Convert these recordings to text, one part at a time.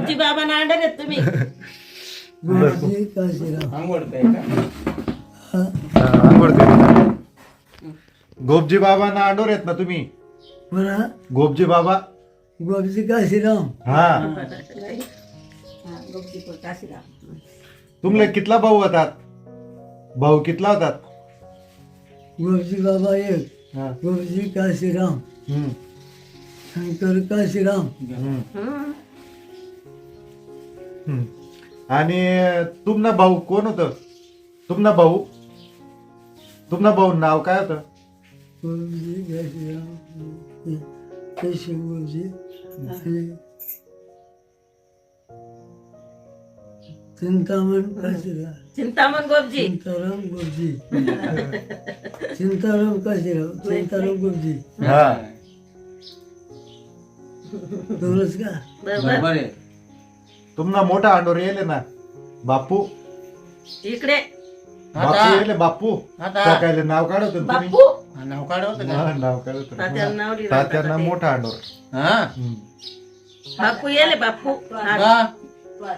तुमची बाबा नांडर आहेत तुम्ही. गुरुजी काशीराम आंघोळ काय का आंघोळ करी. गोपजी बाबा ना अंडोर आहेत ना तुम्ही? गोपजी बाबा? गुरुजी काशीराम. हा. तुमले कितला भाऊ होतात? भाऊ कितला होतात? गुरुजी बाबा एक हा. गुरुजी काशीराम. हम्म, शंकर काशीराम. हम्म. हम्म. आणि तुमना भाऊ कोण होत? तुमना भाऊ? तुमना भाऊ नाव काय होतं? गुरुजी गुरुजी आणि चिंतामण चिंतामण गोपजी. चिंताराम गुरुजी चिंताराम काशीराम चिंताराम गुरुजी हा. का? बरोबर. बरोबर आहे. तुमना मोठा अंडोर येले ना. बापू इकडे. बापू येले बापू आता. टाकायले नाव काढत तुम्ही? बापू हा, नाव काढवतं हा, नाव तात्याला नाव लिहिलं तात्यांना होतं ते. मोठा अंडोर हा? हम्म. बापू येले बापू हा. बा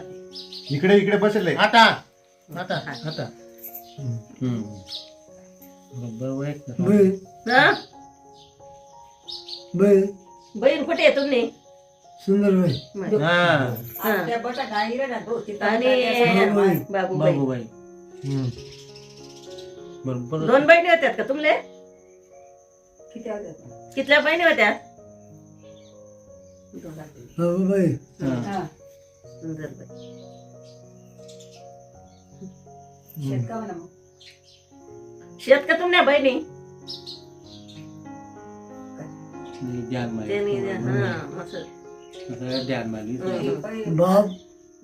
इकडे इकडे बसले. आता. हम्म. बरोबर हा? बहीण कुठे आहे तुम्ही? सुंदरबाई हा हा. आणि बाबूबाई. बाबूबाई. हम्म. बरोबर दोन बहिणी होत्यात का तुमले? कितल्या बहिणी होत्या? बाबूबाई. हा. सुंदरबाई शेत का तुमल्या बहिणी? नाही, ध्यान. त्यांनी हा असं सगळं ध्यान मारी हम्म. बाप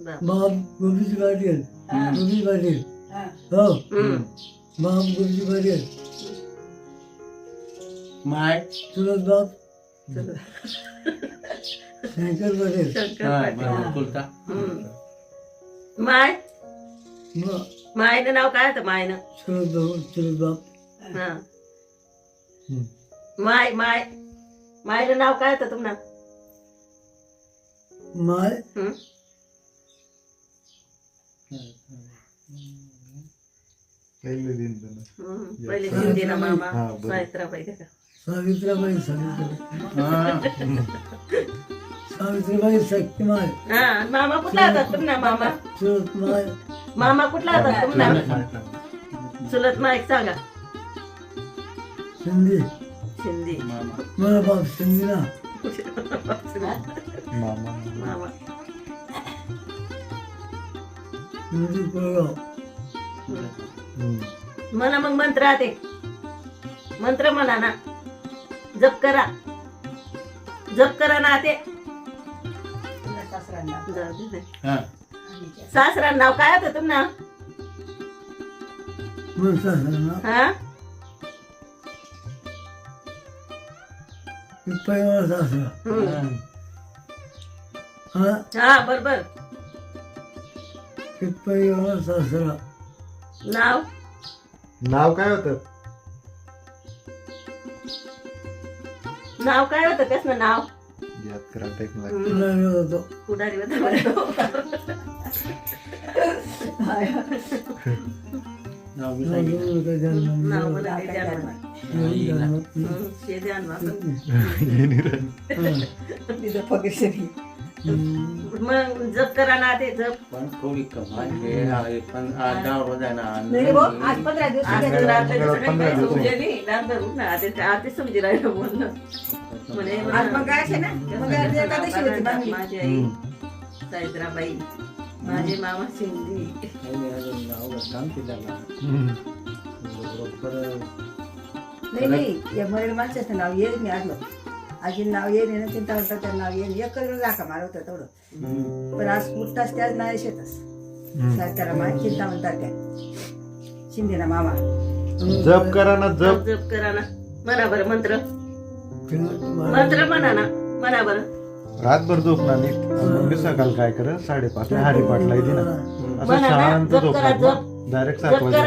बाप. बाप गोपीजी पाटील. गोपी पाटील. हो. हम्म. बाप गोपीजी पाटील. माय. चुलत बाप. शंकर पाटील. हा. माय मायनं नाव काय होतं मायनं? चुलत भाऊ चुलत बाप. हा. माय माय. मायनं नाव काय होतं तुम्हाला? माय हम्म? पहिले दिन त्यानं. हम्म. पहिले हिंदीला मामा हा, बरं. सावित्राबाई का सावित्राबाई सावित्राबाई हा. सावित्रीबाई शक्तिमाय हा मामा कुठला होता तुम्हाला मामा चुलत माय मामा कुठला होता मामा. चुलत माईक सांगा सिंधी शिंदे मामा. मला बाप सिंधी ना मामा हम्म. म्हणा मग मंत्र आते. मंत्र म्हणा ना. जप करा. जप करा ना ते. हा. सासरा नाव काय होतं तुम्हाला मग सासरा हा हम्म. हा हा बरोबर. पिप्पाईवाला सासरा नाव? नाव काय होतं? नाव काय होतं? कसं नाव. याद करा टेक्नॉलॉजी हम्म. तुला होतो पुढारी होता बरं. मग जप करा ना ते जप पण थोडी कमाल आहे पण आज रोज आहे ना आज उठ ना. आधी- आधी समजी राहिलं बोलणं. म्हणे आज मग काय आहे ना? मग आज एकादशी होती बांधली. माझी आई सावित्राबाई माझे मामा अजून सांगते त्याला बरोबर नाही नाही या मरेल माणसाचं नाव येईल मी आलो. आजी नाव येईल ना चिंता म्हणतात नाव येईल. एक करून मारत होतं तेवढं. पण आज उठताच त्याच नाव शेतच त्याला मा चिंता म्हणतात त्या. शिंदेना मामा. जप करा ना जप. जप जप करा ना. म्हणा बरं मंत्र. मंत्र म्हणा ना. म्हणा बरं. रातभर झोपणार नाही मग सकाळ काय कर साडेपाच हरिपाठला येते ना असं म्हणा ना, शांत झोपणार जप. डायरेक्ट सात वाजता